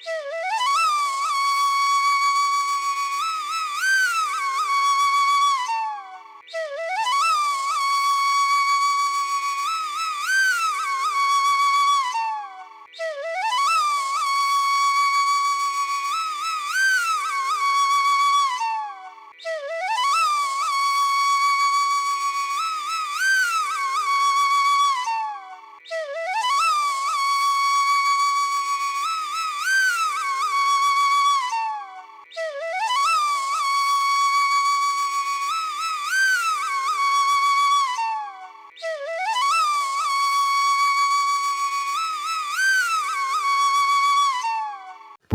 Yeah.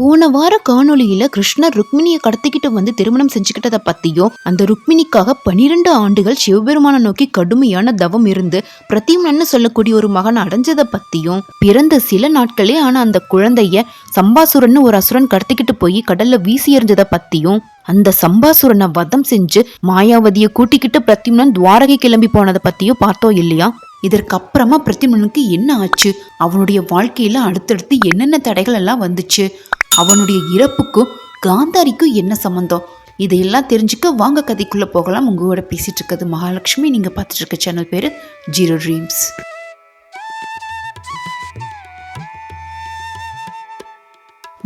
போன வார காணொலியில கிருஷ்ணர் ருக்மிணியை கடத்திக்கிட்டு வந்து திருமணம் செஞ்சுக்கிட்டதை பத்தியும் அந்த ருக்மிணிக்காக பனிரெண்டு ஆண்டுகள் சிவபெருமான நோக்கி கடுமையான தவம் இருந்து பிரத்யும்னன்னு சொல்லக்கூடிய ஒரு மகன் அடைஞ்சதை பத்தியும் பிறந்த சில நாட்களே ஆன அந்த குழந்தைய சம்பாசுரன்னு ஒரு அசுரன் கடத்திக்கிட்டு போய் கடல்ல வீசி எறிஞ்சதை பத்தியும் அந்த சம்பாசுரனை வதம் செஞ்சு மாயாவதியை கூட்டிக்கிட்டு பிரத்யும்னன் துவாரகை கிளம்பி போனதை பத்தியும் பார்த்தோம் இல்லையா? இதற்கப்புறமா பிரத்யும்னனுக்கு என்ன ஆச்சு? அவனுடைய வாழ்க்கையில அடுத்தடுத்து என்னென்ன தடைகள் எல்லாம் வந்துச்சு? அவனுடைய இறப்புக்கும் காந்தாரிக்கும் என்ன சம்பந்தம்? இதையெல்லாம் தெரிஞ்சுக்க வாங்க கதைக்குள்ளே போகலாம். உங்களோட பேசிட்டு இருக்கிறது மகாலட்சுமி. நீங்க பார்த்துட்டு இருக்க சேனல் பேர் ஜீரோ ட்ரீம்ஸ்.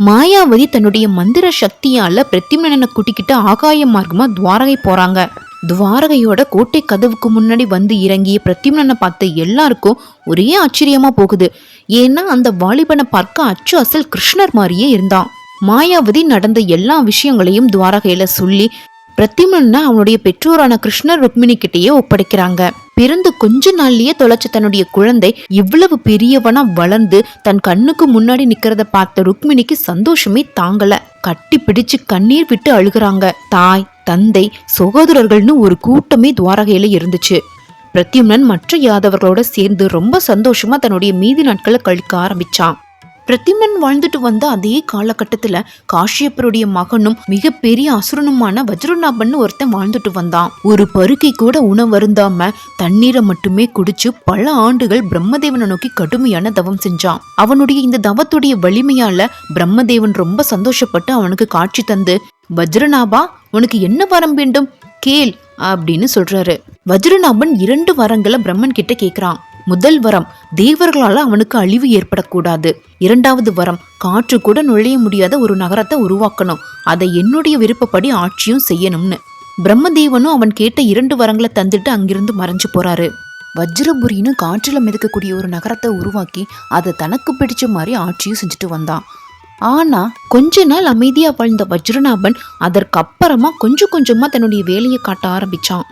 மாயாவதி தன்னுடைய மந்திர சக்தியால பிரத்திமனனை கூட்டிக்கிட்டு ஆகாய மார்க்கமா துவாரகை போறாங்க. துவாரகையோட கோட்டை கதவுக்கு முன்னாடி வந்து இறங்கிய பிரத்யும்னனை பார்த்த எல்லாருக்கும் ஒரே ஆச்சரியமா போகுது. ஏன்னா அந்த வாலிபனை பார்க்க அச்சு அசல் கிருஷ்ணர் மாதிரியே இருந்தான். மாயாவதி நடந்த எல்லா விஷயங்களையும் துவாரகையில சொல்லி பிரத்திமன்னா அவனுடைய பெற்றோரான கிருஷ்ணர் ருக்மிணி கிட்டேயே ஒப்படைக்கிறாங்க. பிறந்து கொஞ்ச நாள்லயே தொலைச்ச தன்னுடைய குழந்தை இவ்வளவு பெரியவனா வளர்ந்து தன் கண்ணுக்கு முன்னாடி நிக்கிறத பார்த்த ருக்மிணிக்கு சந்தோஷமே தாங்கல. கட்டி பிடிச்சு கண்ணீர் விட்டு அழுகிறாங்க. தாய் தந்தை சகோதரர்கள்னு ஒரு கூட்டமே துவாரகையில இருந்துச்சு. பிரத்யும்னன் மற்ற யாதவர்களோட சேர்ந்து ரொம்ப சந்தோஷமா தன்னுடைய மீதி நாட்களை கழிக்க ஆரம்பிச்சான். பிரத்திமன் வாழ்ந்துட்டு வந்த அதே காலகட்டத்தில் காஷ்யப்பருடைய மகனும் மிகப்பெரிய அசுரனுமான வஜ்ரநாபன் ஒருத்தன் வாழ்ந்துட்டு வந்தான். ஒரு பருக்கை கூட உணவருந்தாம தண்ணீரை மட்டுமே குடிச்சு பல ஆண்டுகள் பிரம்மதேவனை நோக்கி கடுமையான தவம் செஞ்சான். அவனுடைய இந்த தவத்துடைய வலிமையால பிரம்மதேவன் ரொம்ப சந்தோஷப்பட்டு அவனுக்கு காட்சி தந்து வஜ்ரநாபா உனக்கு என்ன வரம் வேண்டும்? கேள் அப்படின்னு சொல்றாரு. வஜ்ரநாபன் இரண்டு வரங்களை பிரம்மன் கிட்ட கேக்குறான். முதல் வரம் தேவர்களால் அவனுக்கு அழிவு ஏற்படக்கூடாது. இரண்டாவது வரம் காற்று கூட நுழைய முடியாத ஒரு நகரத்தை உருவாக்கணும். அதை என்னுடைய விருப்பப்படி ஆட்சியும் செய்யணும்னு. பிரம்மதேவனும் அவன் கேட்ட இரண்டு வரங்களை தந்துட்டு அங்கிருந்து மறைஞ்சு போறாரு. வஜ்ரபுரின்னு காற்றில் மிதக்கக்கூடிய ஒரு நகரத்தை உருவாக்கி அதை தனக்கு பிடிச்ச மாதிரி ஆட்சியும் செஞ்சுட்டு வந்தான். ஆனா கொஞ்ச நாள் அமைதியா வாழ்ந்த வஜ்ரநாபன் அதற்கப்புறமா கொஞ்சம் கொஞ்சமா தன்னுடைய வேலையை காட்ட ஆரம்பிச்சான்.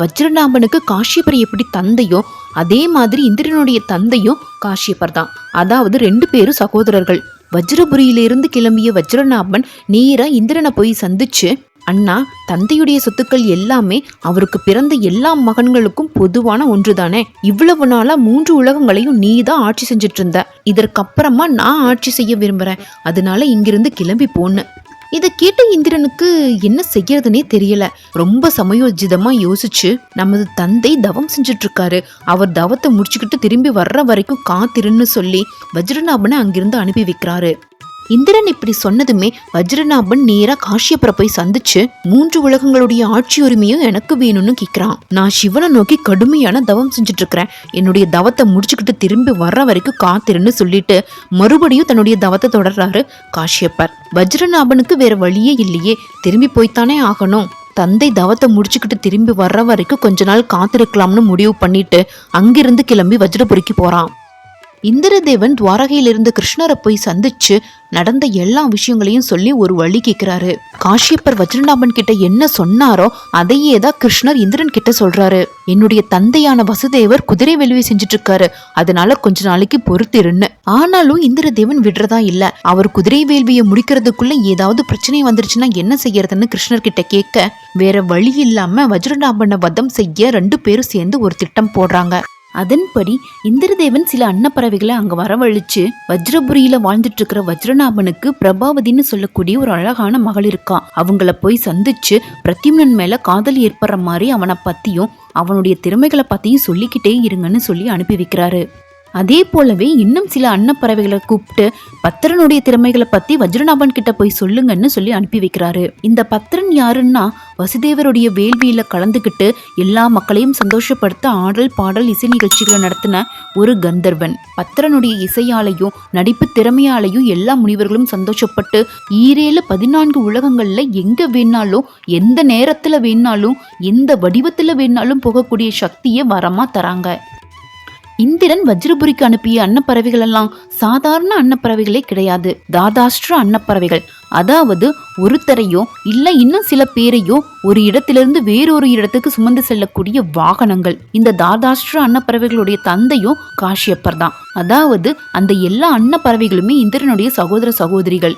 வஜ்ரநாபனுக்கு காஷ்யபர் எப்படி தந்தையோ அதே மாதிரி இந்திரனுடைய தந்தையும் காஷ்யபர் தான். அதாவது ரெண்டு பேரும் சகோதரர்கள். வஜ்ரபுரியிலிருந்து கிளம்பிய வஜ்ரநாபன் நேராக இந்திரனை போய் சந்திச்சு அண்ணா தந்தையுடைய சொத்துக்கள் எல்லாமே அவருக்கு பிறந்த எல்லா மகன்களுக்கும் பொதுவான ஒன்றுதானே? இவ்வளவு நாளா மூன்று உலகங்களையும் நீ தான் ஆட்சி செஞ்சுட்டு இருந்த. இதற்கப்புறமா நான் ஆட்சி செய்ய விரும்புறேன். அதனால இங்கிருந்து கிளம்பி போன்னு. இதை கேட்ட இந்திரனுக்கு என்ன செய்யறதுனே தெரியல. ரொம்ப சமயோஜிதமா யோசிச்சு நமது தந்தை தவம் செஞ்சுட்டு இருக்காரு அவர் தவத்தை முடிச்சுக்கிட்டு திரும்பி வர்ற வரைக்கும் காத்திருன்னு சொல்லி வஜ்ரநாபனை அங்கிருந்து அனுப்பி வைக்கிறாரு. இந்திரன் இப்படி சொன்னதுமே வஜ்ரநாபன் நேரா காஷ்யப்பரை போய் சந்திச்சு மூன்று உலகங்களுடைய ஆட்சி உரிமையும் எனக்கு வேணும்னு கேக்குறான். நான் சிவனை நோக்கி கடுமையான தவம் செஞ்சுட்டு இருக்கிறேன் என்னுடைய தவத்தை முடிச்சுக்கிட்டு திரும்பி வர்ற வரைக்கும் காத்திருன்னு சொல்லிட்டு மறுபடியும் தன்னுடைய தவத்தை தொடர்றாரு காஷ்யப்பர். வஜ்ரநாபனுக்கு வேற வழியே இல்லையே. திரும்பி போய்த்தானே ஆகணும். தந்தை தவத்தை முடிச்சுக்கிட்டு திரும்பி வர்ற வரைக்கும் கொஞ்ச நாள் காத்திருக்கலாம்னு முடிவு பண்ணிட்டு அங்கிருந்து கிளம்பி வஜ்ரபுரிக்கு போறான். இந்திரதேவன் துவாரகையிலிருந்து கிருஷ்ணரை போய் சந்திச்சு நடந்த எல்லா விஷயங்களையும் சொல்லி ஒரு வழி கேட்கிறாரு காஷ்யப்பர் வஜ்ரநாபன் கிட்ட என்ன சொன்னாரோ அதையே தான் கிருஷ்ணர் இந்திரன் கிட்ட சொல்றாரு. என்னுடைய தந்தையான வசுதேவர் குதிரை வேள்வி செஞ்சுட்டு இருக்காரு அதனால கொஞ்ச நாளைக்கு பொறுத்திருன்னு. ஆனாலும் இந்திரதேவன் விடுறதா இல்ல. அவர் குதிரை வேள்வியை முடிக்கிறதுக்குள்ள ஏதாவது பிரச்சனை வந்துருச்சுன்னா என்ன செய்யறதுன்னு கிருஷ்ணர் கிட்ட கேட்க வேற வழி இல்லாம வஜ்ரநாபனை வதம் செய்ய ரெண்டு பேரும் சேர்ந்து ஒரு திட்டம் போடுறாங்க. அதன்படி இந்திரதேவன் சில அன்னப்பறவைகளை அங்க வரவழிச்சு வஜ்ரபுரியில வாழ்ந்துட்டு இருக்கிற வஜ்ரநாபனுக்கு பிரபாவதின்னு சொல்லக்கூடிய ஒரு அழகான மகள் இருக்கா. அவங்கள போய் சந்திச்சு பிரத்யும்னன் மேல காதல் ஏற்படுற மாதிரி அவனை பத்தியும் அவனுடைய திறமைகளை பத்தியும் சொல்லிக்கிட்டே இருங்கன்னு சொல்லி அனுப்பி வைக்கிறாரு. அதே போலவே இன்னும் சில அன்னப்பறவைகளை கூப்பிட்டு பத்திரனுடைய திறமைகளை பத்தி வஜ்ரநாபன் கிட்ட போய் சொல்லுங்கன்னு சொல்லி அனுப்பி வைக்கிறாரு. இந்த பத்திரன் யாருன்னா வசுதேவருடைய வேள்வியில கலந்துக்கிட்டு எல்லா மக்களையும் சந்தோஷப்படுத்த ஆடல் பாடல் இசை நிகழ்ச்சிகளை நடத்தின ஒரு கந்தர்வன். பத்திரனுடைய இசையாலையும் நடிப்பு திறமையாலையும் எல்லா முனிவர்களும் சந்தோஷப்பட்டு ஈரேழு பதினான்கு உலகங்கள்ல எங்க வேணாலும் எந்த நேரத்துல வேணாலும் எந்த வடிவத்துல வேணாலும் போகக்கூடிய சக்தியை வரமா தராங்க. இந்திரன் வஜ்ரபுரிக்கு அனுப்பிய அன்னப்பறவைகள் எல்லாம் சாதாரண அன்னப்பறவைகளே கிடையாது. தாதாஷ்டிர அன்னப்பறவைகள். அதாவது ஒருத்தரையோ இல்ல இன்னும் சில பேரையோ ஒரு இடத்திலிருந்து வேறொரு இடத்துக்கு சுமந்து செல்லக்கூடிய வாகனங்கள். இந்த தாதாஷ்டிர அன்னப்பறவைகளுடைய தந்தையும் காஷ்யப்பர் தான் அதாவது அந்த எல்லா அன்னப்பறவைகளுமே இந்திரனுடைய சகோதர சகோதரிகள்.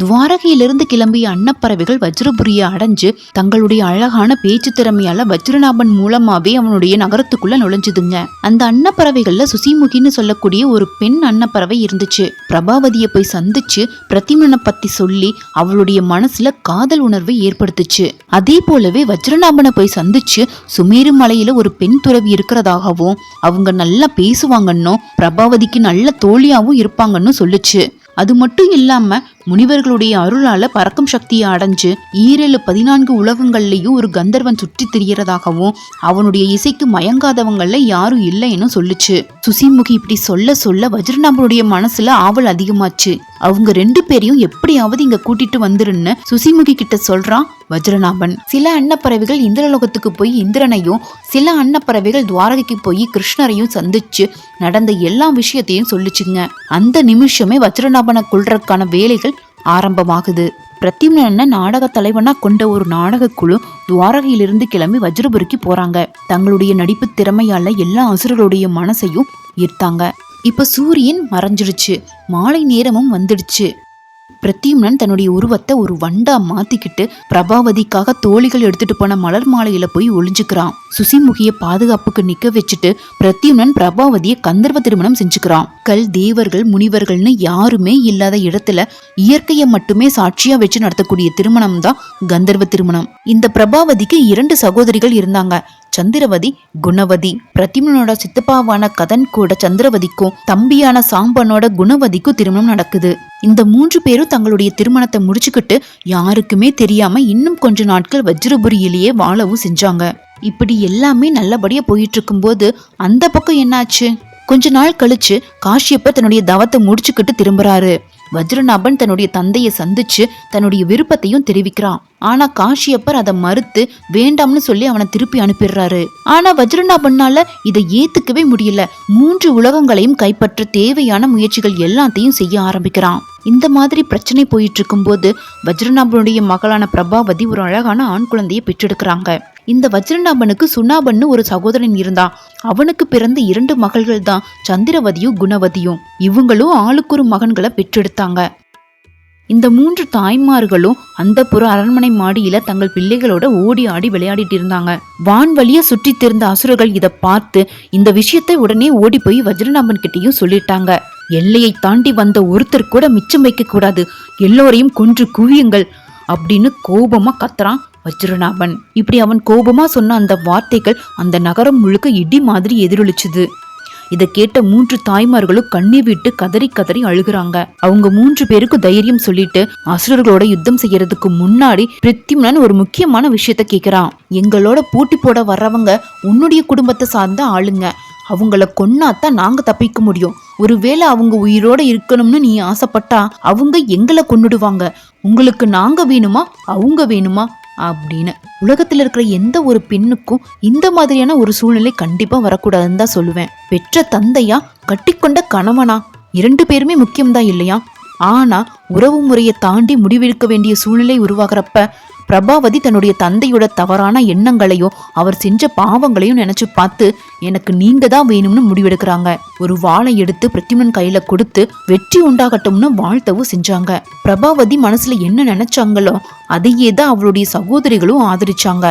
துவாரகையிலிருந்து கிளம்பிய அன்னப்பறவைகள் வஜ்ரபுரியை அடைஞ்சு தங்களுடைய அழகான பேச்சு திறமையால வஜ்ரநாபன் மூலமாவே அவனுடைய நகரத்துக்குள்ள நுழைஞ்சுதுங்க. அந்த அன்னப்பறவைகள்ல சுசிமுகின்னு சொல்லக்கூடிய ஒரு பெண் அன்னப்பறவை இருந்துச்சு. பிரபாவதியை போய் சந்திச்சு பிரதிமனை பத்தி சொல்லி அவளுடைய மனசுல காதல் உணர்வை ஏற்படுத்துச்சு. அதே போலவே வஜ்ரநாபனை போய் சந்திச்சு சுமேரு மலையில ஒரு பெண் துறவி இருக்கிறதாகவும் அவங்க நல்லா பேசுவாங்கன்னும் பிரபாவதிக்கு நல்ல தோழியாவும் இருப்பாங்கன்னு சொல்லுச்சு. அது மட்டும் இல்லாம முனிவர்களுடைய அருளால பறக்கும் சக்தியை அடைஞ்சு ஈரேழு பதினான்கு உலகங்கள்லயும் ஒரு கந்தர்வன் சுற்றி திரியறதாகவும் அவனுடைய இசைக்கு மயங்காதவங்கள யாரும் இல்லைன்னு சொல்லுச்சு. சுசிமுகி இப்படி சொல்ல சொல்ல வஜ்ரநாபனுடைய மனசுல ஆவல் அதிகமாச்சு. அவங்க ரெண்டு பேரையும் எப்படியாவது இங்க கூட்டிட்டு வந்துருன்னு சுசிமுகி கிட்ட சொல்றான் வஜ்ரநாபன் சில அன்னப்பறவைகள் இந்திரலோகத்துக்கு போய் இந்திரனையும் சில அன்னப்பறவைகள் துவாரகைக்கு போய் கிருஷ்ணரையும் சந்திச்சு நடந்த எல்லா விஷயத்தையும் சொல்லிச்சுங்க. அந்த நிமிஷமே வஜ்ரநாபனை கொள்றதுக்கான வேலைகள் ஆரம்பமாகுது. பிரத்யும்னனை நாடக தலைவனா கொண்ட ஒரு நாடக குழு துவாரகையிலிருந்து கிளம்பி வஜ்ரபுரிக்கு போறாங்க. தங்களுடைய நடிப்பு திறமையால எல்லா அசுரர்களுடைய மனசையும் ஈர்த்தாங்க. இப்ப சூரியன் மறைஞ்சிடுச்சு. மாலை நேரமும் வந்துடுச்சு. பிரத்யும்னன் தன்னுடைய உருவத்தை ஒரு வண்டா மாத்திக்கிட்டு பிரபாவதிக்காக தோழிகள் எடுத்துட்டு போன மலர் மாலையில போய் ஒளிஞ்சுக்கிறான். சுசிமுகிய பாதுகாப்புக்கு நிக்க வச்சுட்டு பிரத்யும்னன் பிரபாவதியை கந்தர்வ திருமணம் செஞ்சுக்கிறான். கல் தேவர்கள் முனிவர்கள்னு யாருமே இல்லாத இடத்துல இயற்கையை மட்டுமே சாட்சியா வச்சு நடத்தக்கூடிய திருமணம் தான் கந்தர்வ திருமணம். இந்த பிரபாவதிக்கு இரண்டு சகோதரிகள் இருந்தாங்க. சந்திரவதி குணவதி. பிரதிமனோட சித்தப்பாவான கதன் கூட சந்திரவதிக்கும் தம்பியான சாம்பனோட குணவதிக்கும் திருமணம் நடக்குது. இந்த மூன்று பேரும் தங்களுடைய திருமணத்தை முடிச்சுக்கிட்டு யாருக்குமே தெரியாம இன்னும் கொஞ்ச நாட்கள் வஜ்ரபுரியிலேயே வாழவும் செஞ்சாங்க. இப்படி எல்லாமே நல்லபடியா போயிட்டு இருக்கும்போது அந்த பக்கம் என்னாச்சு? கொஞ்ச நாள் கழிச்சு காஷ்யப்பர் தன்னுடைய தவத்தை முடிச்சுக்கிட்டு திரும்புறாரு. வஜ்ரநாபன் தன்னுடைய தந்தையை சந்திச்சு தன்னுடைய விருப்பத்தையும் தெரிவிக்கிறான். ஆனா காஷியப்பர் அதை மறுத்து வேண்டாம்னு சொல்லி அவனை திருப்பி அனுப்பிடுறாரு. ஆனா வஜ்ரநாபன்னால இதை ஏத்துக்கவே முடியல. மூன்று உலகங்களையும் கைப்பற்ற தேவையான முயற்சிகள் எல்லாத்தையும் செய்ய ஆரம்பிக்கிறான். இந்த மாதிரி பிரச்சனை போயிட்டு இருக்கும்போது வஜ்ரநாபனுடைய மகளான பிரபாவதி ஒரு அழகான ஆண் குழந்தையை பெற்றெடுக்கிறாங்க. இந்த வஜ்ரநாபனுக்கு சுண்ணாபன்னு ஒரு சகோதரன் இருந்தான் அவனுக்கு பிறந்த இரண்டு மகள்கள் தான் சந்திரவதியும் குணவதியும். இவங்களும் ஆளுக்கொரு மகன்களை பெற்றெடுத்தாங்க. இந்த மூன்று தாய்மார்களும் அந்த புற அரண்மனை மாடியில தங்கள் பிள்ளைகளோட ஓடி ஆடி விளையாடிட்டு இருந்தாங்க. வான்வழிய சுற்றி திறந்த அசுரர்கள் இதை பார்த்து இந்த விஷயத்தை உடனே ஓடி போய் வஜ்ரநாபன் கிட்டையும் சொல்லிட்டாங்க. எல்லையை தாண்டி வந்த ஒருத்தர் கூட மிச்சம் வைக்க கூடாது. எல்லோரையும் கொன்று குவியுங்கள் அப்படின்னு கோபமா கத்துறான். வஜ்ரநாபன் இப்படி அவன் கோபமா சொன்ன அந்த வார்த்தைகள் அந்த நகரம் முழுக்க இடி மாதிரி எதிரொலிச்சுது. இதை கேட்ட மூன்று தாய்மார்களும் கண்ணீர் விட்டு கதறி கதறி அழுகுறாங்க. அவங்க மூன்று பேருக்கு தைரியம் சொல்லிட்டு அசுரர்களோட யுத்தம் செய்யறதுக்கு முன்னாடி பிரித்திம்னன் ஒரு முக்கியமான விஷயத்த கேக்குறான். எங்களோட போட்டி போட வர்றவங்க உன்னுடைய குடும்பத்தை சார்ந்த ஆளுங்க. அவங்கள கொன்னாத்தான் நாங்க தப்பிக்க முடியும். ஒருவேளை அவங்க உயிரோட இருக்கணும்னு நீ ஆசைப்பட்டா அவங்க எங்களை கொன்னுடுவாங்க. உங்களுக்கு நாங்க வேணுமா? அவங்க வேணுமா? அப்படின்னு. உலகத்தில் இருக்கிற எந்த ஒரு பெண்ணுக்கும் இந்த மாதிரியான ஒரு சூழ்நிலை கண்டிப்பாக வரக்கூடாதுன்னு தான் சொல்லுவேன். பெற்ற தந்தையா கட்டிக்கொண்ட கணவனா? இரண்டு பேருமே முக்கியம்தான் இல்லையா? ஆனா உறவு முறையை தாண்டி முடிவெடுக்க வேண்டிய சூழ்நிலை உருவாகிறப்ப பிரபாவதி தன்னுடைய தந்தையோட தவறான எண்ணங்களையும் அவர் செஞ்ச பாவங்களையும் நினைச்சு பார்த்து எனக்கு நீங்க தான் வேணும்னு முடிவெடுக்கிறாங்க. ஒரு வாளை எடுத்து பிரத்யுமன் கையில கொடுத்து வெற்றி உண்டாகட்டும்னு வாழ்த்தவும் செஞ்சாங்க. பிரபாவதி மனசுல என்ன நினைச்சாங்களோ அதையே தான் அவளுடைய சகோதரிகளும் ஆதரிச்சாங்க.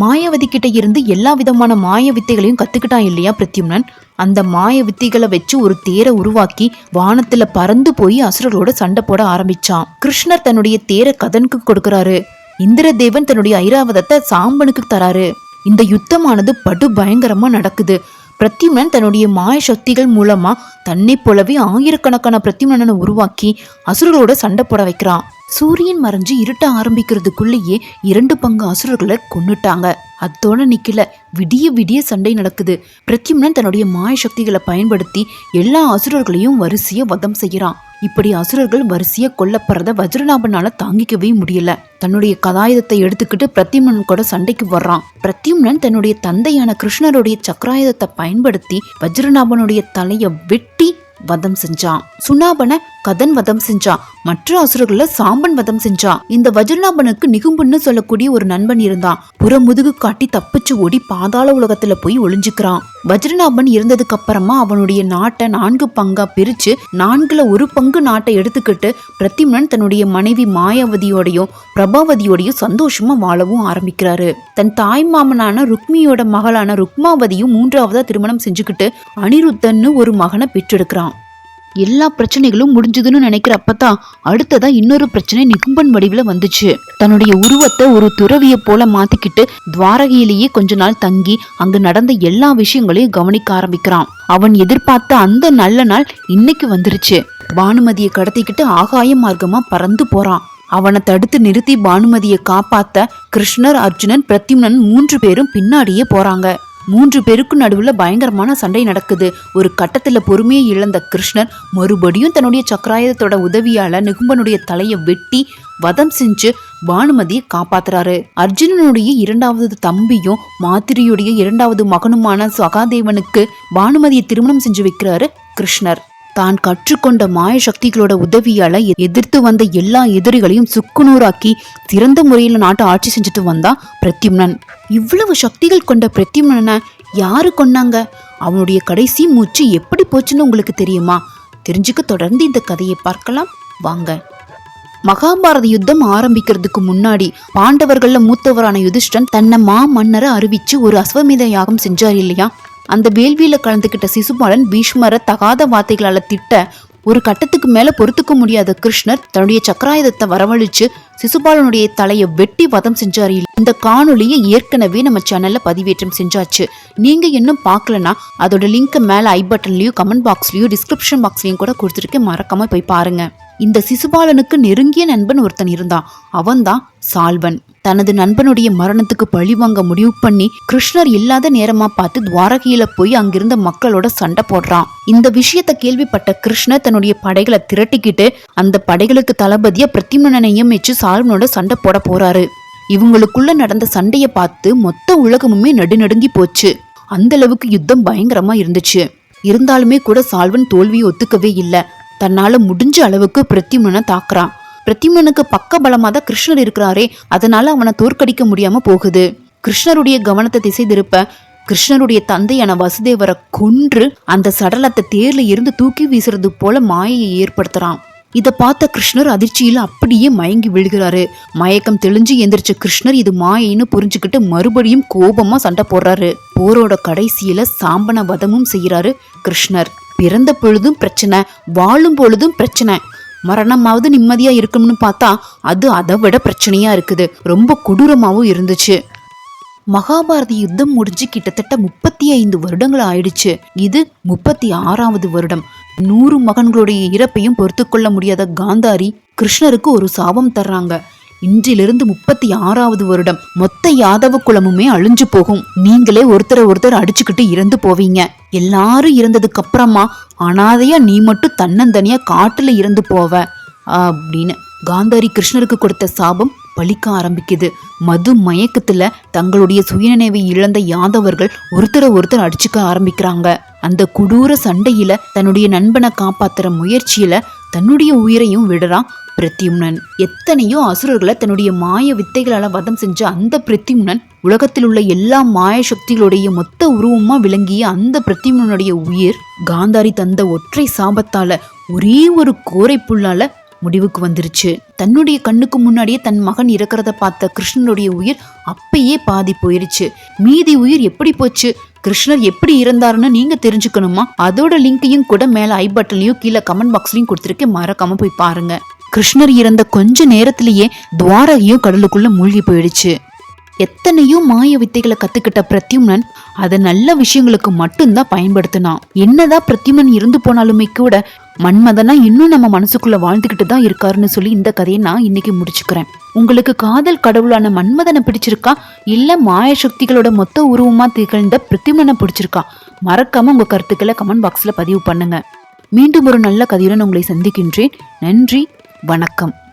மாயாவதி கிட்ட இருந்து எல்லா விதமான மாய வித்தைகளையும் கத்துக்கிட்டான் இல்லையா பிரத்யும்னன்? அந்த மாய வித்தைகளை வச்சு ஒரு தேரை உருவாக்கி வானத்துல பறந்து போய் அசுரரோட சண்டை போட ஆரம்பிச்சான். கிருஷ்ணர் தன்னுடைய தேரை கதனுக்கு கொடுக்கறாரு. இந்திரதேவன் தன்னுடைய ஐராவதத்தை சாம்பனுக்கு தராரு. இந்த யுத்தமானது படு பயங்கரமா நடக்குது. பிரத்யும்னன் தன்னுடைய மாய சக்திகள் மூலமா தன்னை போலவே ஆயிரக்கணக்கான பிரத்யும்னனை உருவாக்கி அசுரர்களோட சண்டை போட வைக்கிறான். சூரியன் மறைஞ்சு இருட்ட ஆரம்பிக்கிறதுக்குள்ளேயே இரண்டு பங்கு அசுரர்களை கொன்னுட்டாங்க. அத்தோட நிக்கல. விடிய விடிய சண்டை நடக்குது. பிரத்யும்னன் தன்னுடைய மாய சக்திகளை பயன்படுத்தி எல்லா அசுரர்களையும் வரிசையா வதம் செய்யறான் இப்படி அசுரர்கள் வரிசையா கொல்லப்படுறத வஜ்ரநாபனால தாங்கிக்கவே முடியல. தன்னுடைய கதாயுதத்தை எடுத்துக்கிட்டு பிரத்யும்னன் கூட சண்டைக்கு வர்றான். பிரத்யும்னன் தன்னுடைய தந்தையான கிருஷ்ணருடைய சக்கராயுதத்தை பயன்படுத்தி வஜ்ரநாபனுடைய தலையை வெட்டி வதம் செஞ்சான். சுனாபனை கதன் வதம் செஞ்சான். மற்ற அசுரர்களை சாம்பன் வதம் செஞ்சான். இந்த வஜ்ரநாபனுக்கு நிகும்புன்னு சொல்லக்கூடிய ஒரு நண்பன் இருந்தான். புறமுதுகு காட்டி தப்பிச்சு ஓடி பாதாள உலகத்துல போய் ஒளிஞ்சுக்கிறான். வஜ்ரநாபன் இருந்ததுக்கு அப்புறமா அவனுடைய நாட்டை நான்கு பங்கா பிரிச்சு நான்குல ஒரு பங்கு நாட்டை எடுத்துக்கிட்டு பிரத்திமன் தன்னுடைய மனைவி மாயாவதியோடையும் பிரபாவதியோடையும் சந்தோஷமா வாழவும் ஆரம்பிக்கிறாரு. தன் தாய் மாமனான ருக்மியோட மகளான ருக்மாவதியும் மூன்றாவதா திருமணம் செஞ்சுக்கிட்டு அனிருத்தன்னு ஒரு மகனை பெற்றெடுக்கிறான். எல்லா பிரச்சனைகளும் முடிஞ்சதுன்னு நினைக்கிறப்பதான் அடுத்ததா இன்னொரு பிரச்சனை நிகும்பன் வடிவில் வந்துச்சு. தன்னுடைய உருவத்தை ஒரு துறவியை போல மாத்திக்கிட்டு துவாரகையிலேயே கொஞ்ச நாள் தங்கி அங்கு நடந்த எல்லா விஷயங்களையும் கவனிக்க ஆரம்பிக்கிறான். அவன் எதிர்பார்த்த அந்த நல்ல நாள் இன்னைக்கு வந்துருச்சு. பானுமதியை கடத்திக்கிட்டு ஆகாய மார்க்கமா பறந்து போறான். அவனை தடுத்து நிறுத்தி பானுமதியை காப்பாத்த கிருஷ்ணர் அர்ஜுனன் பிரத்யும்னன் மூன்று பேரும் பின்னாடியே போறாங்க. மூன்று பேருக்கு நடுவுல பயங்கரமான சண்டை நடக்குது. ஒரு கட்டத்துல பொறுமையை இழந்த கிருஷ்ணர் மறுபடியும் தன்னுடைய சக்கராயுதத்தோட உதவியால நிகும்பனுடைய தலையை வெட்டி வதம் செஞ்சு பானுமதியை காப்பாத்துறாரு. அர்ஜுனனுடைய இரண்டாவது தம்பியும் மாத்திரியுடைய இரண்டாவது மகனுமான சகாதேவனுக்கு பானுமதியை திருமணம் செஞ்சு வைக்கிறாரு கிருஷ்ணர். தான் கற்றுக்கொண்ட மாய சக்திகளோட உதவியால எதிர்த்து வந்த எல்லா எதிரிகளையும் சுக்குநூறாக்கி சிறந்த முறையில் நாட்டை ஆட்சி செஞ்சுட்டு வந்தா பிரத்யும்னன். இவ்வளவு சக்திகள் கொண்ட பிரத்யும்னனை யாரு கொன்னாங்க? அவனுடைய கடைசி மூச்சு எப்படி போச்சுன்னு உங்களுக்கு தெரியுமா? தெரிஞ்சுக்க தொடர்ந்து இந்த கதையை பார்க்கலாம். வாங்க. மகாபாரத யுத்தம் ஆரம்பிக்கிறதுக்கு முன்னாடி பாண்டவர்கள்ல மூத்தவரான யுதிஷ்டன் தன்னை மா மன்னரை அறிவிச்சு ஒரு அஸ்வமேத யாகம் செஞ்சார் இல்லையா? அந்த வேள்வியில கலந்துக்கிட்ட சிசுபாலன் பீஷ்மரை தகாத வார்த்தைகளால திட்ட ஒரு கட்டத்துக்கு மேல பொறுத்துக்க முடியாத கிருஷ்ணர் தன்னுடைய சக்கராயுதத்தை வரவழிச்சு சிசுபாலனுடைய தலையை வெட்டி வதம் செஞ்சாரு. இந்த காணொலியை ஏற்கனவே நம்ம சேனல்ல பதிவேற்றம் செஞ்சாச்சு. நீங்க இன்னும் பார்க்கலனா அதோட லிங்க் மேல ஐ பட்டன்லயும் கமெண்ட் பாக்ஸ்லயும் டிஸ்கிரிப்ஷன் பாக்ஸ்லயும் கூட கொடுத்துருக்கேன் மறக்காம போய் பாருங்க. இந்த சிசுபாலனுக்கு நெருங்கிய நண்பன் ஒருத்தன் இருந்தான். அவன்தான் சால்வன். தனது நண்பனுடைய மரணத்துக்கு பழிவாங்க முடிவு பண்ணி கிருஷ்ணர் இல்லாத நேரமா பார்த்து துவாரகையில போய் அங்கிருந்த மக்களோட சண்டை போடுறான். இந்த விஷயத்த கேள்விப்பட்ட கிருஷ்ணர் தன்னுடைய படைகளை திரட்டிக்கிட்டு அந்த படைகளுக்கு தளபதியா பிரத்திமனை நியமிச்சு சால்வனோட சண்டை போட போறாரு. இவங்களுக்குள்ள நடந்த சண்டையை பார்த்து மொத்த உலகமுமே நடுநடுங்கி போச்சு. அந்த அளவுக்கு யுத்தம் பயங்கரமா இருந்துச்சு. இருந்தாலுமே கூட சால்வன் தோல்வியை ஒத்துக்கவே இல்லை. தன்னால முடிஞ்ச அளவுக்கு பிரத்யுமனை தாக்குறான். பிரத்யுமனுக்கு பக்க பலமாக தான் கிருஷ்ணர் இருக்கிறாரே அதனால அவனை தோற்கடிக்க முடியாம போகுது. கிருஷ்ணருடைய கவனத்தை திசை திருப்ப கிருஷ்ணருடைய தந்தையான வசுதேவரை கொன்று அந்த சடலத்தை தேர்ல இருந்து தூக்கி வீசுறது போல மாயையை ஏற்படுத்துறான். இதை பார்த்த கிருஷ்ணர் அதிர்ச்சியில் அப்படியே மயங்கி விழுகிறாரு. மயக்கம் தெளிஞ்சு எந்திரிச்ச கிருஷ்ணர் இது மாயைன்னு புரிஞ்சுக்கிட்டு மறுபடியும் கோபமா சண்டை போடுறாரு. போரோட கடைசியில சாம்பன வதமும் செய்யறாரு கிருஷ்ணர். பிறந்த பொழுதும் பிரச்சனை வாழும் பொழுதும் பிரச்சனை. மரணமாவது நிம்மதியா இருக்கும்னு பார்த்தா அது அதை விட பிரச்சனையா இருக்குது. ரொம்ப கொடூரமாவும் இருந்துச்சு. மகாபாரத யுத்தம் முடிஞ்சு கிட்டத்தட்ட முப்பத்தி ஐந்து வருடங்கள் ஆயிடுச்சு. இது முப்பத்தி ஆறாவது வருடம். நூறு மகன்களுடைய இறப்பையும் பொறுத்துக்கொள்ள முடியாத காந்தாரி கிருஷ்ணருக்கு ஒரு சாபம் தர்றாங்க. இன்றிலிருந்து முப்பத்தி ஆறாவது வருடம். மொத்த யாதவ குலமுமே அழிஞ்சு போகும். நீங்களே ஒருத்தரை ஒருத்தர் அடிச்சுக்கிட்டு இறந்து போவீங்க. எல்லாரும் இறந்ததுக்கு அப்புறமா அனாதையா நீ மட்டும் தன்னந்தனியா காட்டுல இறந்து போவ. அப்படின்னு காந்தாரி கிருஷ்ணருக்கு கொடுத்த சாபம் பலிக்க ஆரம்பிக்குது. மது மயக்கத்துல தங்களுடைய சுயநினைவை இழந்த யாதவர்கள் ஒருத்தரை ஒருத்தர் அடிச்சுக்க ஆரம்பிக்கிறாங்க. அந்த கொடூர சண்டையில தன்னுடைய நண்பனை காப்பாத்துற முயற்சியில தன்னுடைய உயிரையும் விடுறான் பிரத்யும்னன். எத்தனையோ அசுரர்களை தன்னுடைய மாய வித்தைகளால் வதம் செஞ்ச அந்த பிரத்யும்னன் உலகத்தில் உள்ள எல்லா மாய சக்திகளுடைய மொத்த உருவமா விளங்கிய அந்த பிரத்யும்னனுடைய உயிர் காந்தாரி தந்த ஒற்றை சாபத்தால ஒரே ஒரு கோரை புல்லால முடிவுக்கு வந்துருச்சு. தன்னுடைய கண்ணுக்கு முன்னாடியே தன் மகன் இறக்கிறத பார்த்த கிருஷ்ணனுடைய உயிர் அப்பயே பாதி போயிருச்சு. மீதி உயிர் எப்படி போச்சு? கிருஷ்ணர் எப்படி இறந்தாருன்னு நீங்க தெரிஞ்சுக்கணுமா? அதோட லிங்கையும் கூட மேல ஐ பட்டன்லயும் கீழே கமெண்ட் பாக்ஸ்லயும் கொடுத்துருக்கேன். மறக்காம போய் பாருங்க. கிருஷ்ணர் இறந்த கொஞ்ச நேரத்திலேயே துவாரகையும் கடலுக்குள்ள மூழ்கி போயிடுச்சு. எத்தனையோ மாய வித்தைகளை கத்துக்கிட்ட பிரத்யும்னன் அதை நல்ல விஷயங்களுக்கு மட்டும்தான் பயன்படுத்தினான். என்னதான் பிரத்யுமன் இருந்து போனாலுமே கூட மன்மதனா இன்னும் நம்ம மனசுக்குள்ள வாழ்ந்துகிட்டு தான் இருக்காருன்னு சொல்லி இந்த கதையை நான் இன்னைக்கு முடிச்சுக்கிறேன். உங்களுக்கு காதல் கடவுளான மன்மதனை பிடிச்சிருக்கா? இல்ல மாய சக்திகளோட மொத்த உருவமா திகழ்ந்த பிரத்யுமனை பிடிச்சிருக்கா? மறக்காம உங்க கருத்துக்களை கமெண்ட் பாக்ஸ்ல பதிவு பண்ணுங்க. மீண்டும் ஒரு நல்ல கதையுடன் உங்களை சந்திக்கின்றேன். நன்றி. வணக்கம்.